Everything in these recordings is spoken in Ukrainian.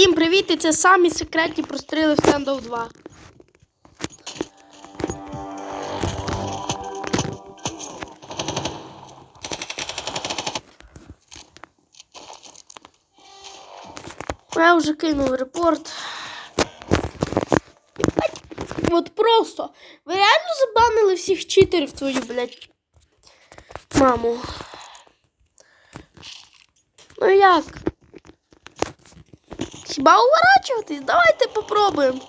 Всім привіт! І це самі секретні простріли в Standoff 2. Я вже кинув репорт. От просто. Ви реально забанили всіх читерів твою, блядь. Маму. Ну як? Хіба уворачуватись? Давайте попробуємо.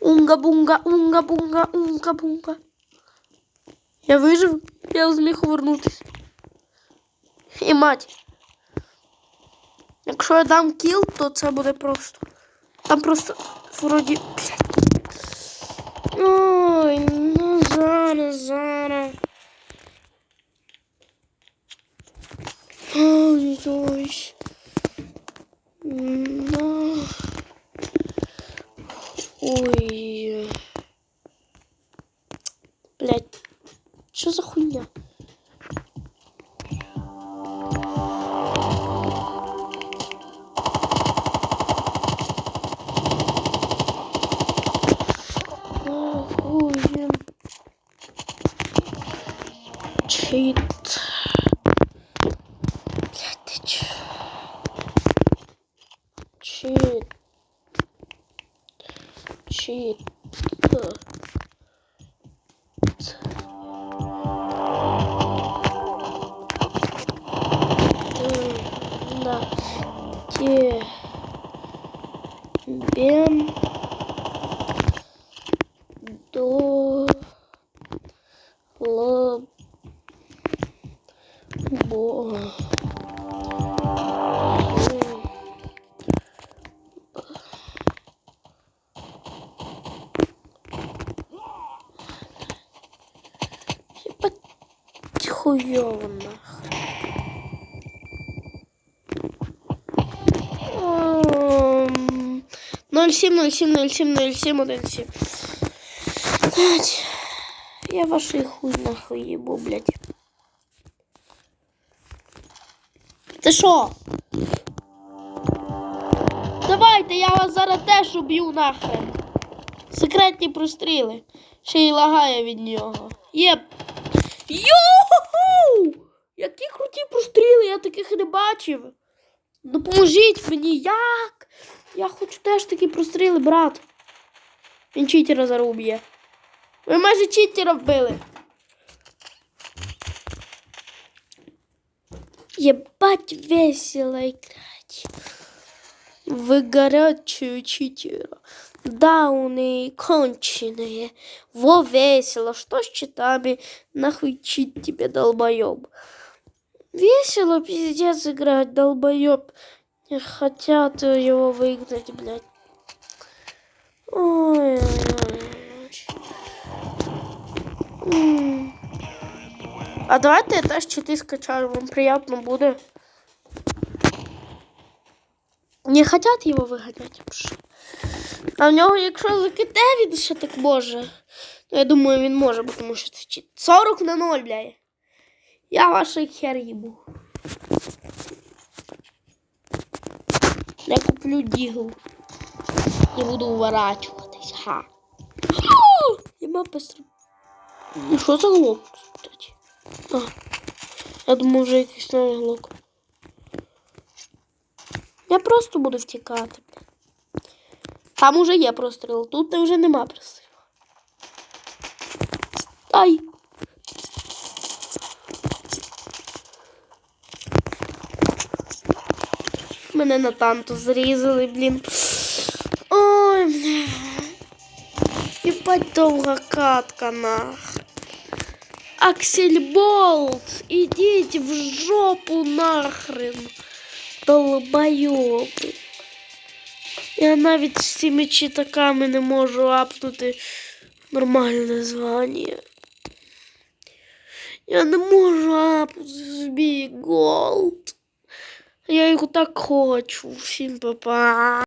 Унга-бунга, унга-бунга, унга-бунга. Я вижив, я зміг повернутися. І мать. Якщо я дам кіл, то це буде просто. Там просто вроді. блядь. Ой, ну зараз, зараз. Ой, ой. Ну. Ой. Блять. Що за хуйня? Охуєн. Чит. Mentira. Bem. Do. lobo. До. Лоб. Бо. Ебать хуёво нахуй. Ам, 07 07 07 07 17. Блять. Я вашей хуй нахуй ебу, блядь. Це що? Давайте, я вас зараз теж уб'ю нахрен. Секретні простріли. Ще й лагає від нього. Єп. Йоу! Які круті простріли, я таких не бачив. Допоможіть мені, як? Я хочу теж такі простріли, брат. Він читера зараз уб'є. Ви майже читера вбили. Ебать весело играть в горячую читера. Дауны конченые. Во весело. Что с читами? Нахуй чит тебе, долбоеб. Весело, пиздец, играть, долбоеб. Не хотят его выгнать, блядь. Ой. М. А давайте я теж чити скачаю, вам приятно буде. Не хотят його виганяти. А в нього, якщо заките, він ще так може. Ну, я думаю, він може, бо тому що це чит. 40 на 0, бля. Я ваший хер їбу. Я куплю дігл. І буду уворачуватись. Ха. Я мав посріб. Ну що за глок, кстати? А, я думаю, вже якийсь новий глок. Я просто буду втікати. Там уже є простріл, тут вже нема прострілу. Ай! Мене на танту зрізали, блін. Ой, бля. Єбать довга катка нах. Аксельболт, ідіть в жопу нахрен. Долбойоби. Я навіть з цими читаками не можу апнути нормальне звання. Я не можу апнути собі голд. Я його так хочу. Всім па-па.